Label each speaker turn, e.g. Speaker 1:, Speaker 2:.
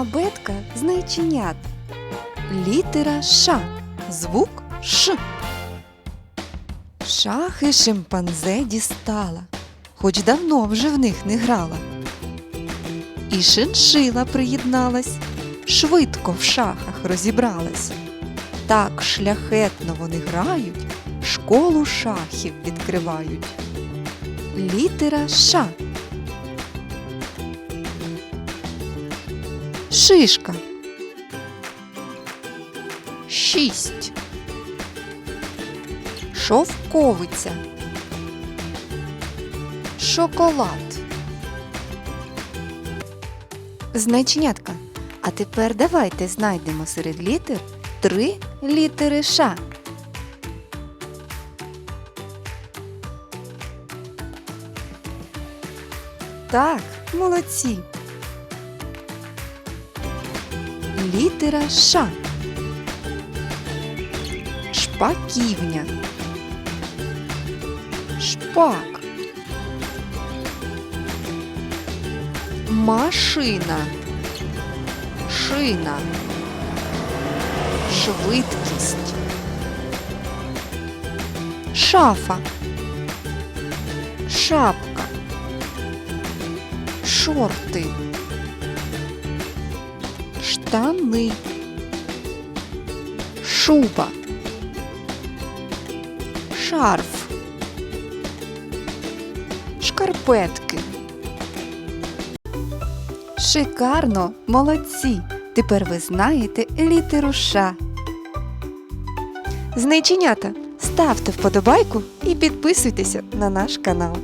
Speaker 1: Абетка знайченят. Літера Ш. Звук Ш. Шахи шимпанзе дістала, хоч давно вже в них не грала. І шиншила приєдналась, швидко в шахах розібралась. Так шляхетно вони грають, школу шахів відкривають. Літера Ш. Шишка. Шість. Шовковиця. Шоколад. Значенятка. А тепер давайте знайдемо серед літер три літери Ш. Так, молодці. Літера Ш. Шпаківня. Шпак. Машина. Шина. Швидкість. Шафа. Шапка. Шорти. Штани. Шуба. Шарф. Шкарпетки. Шикарно, молодці! Тепер ви знаєте літеру Ш. Знайченята, ставте вподобайку і підписуйтеся на наш канал.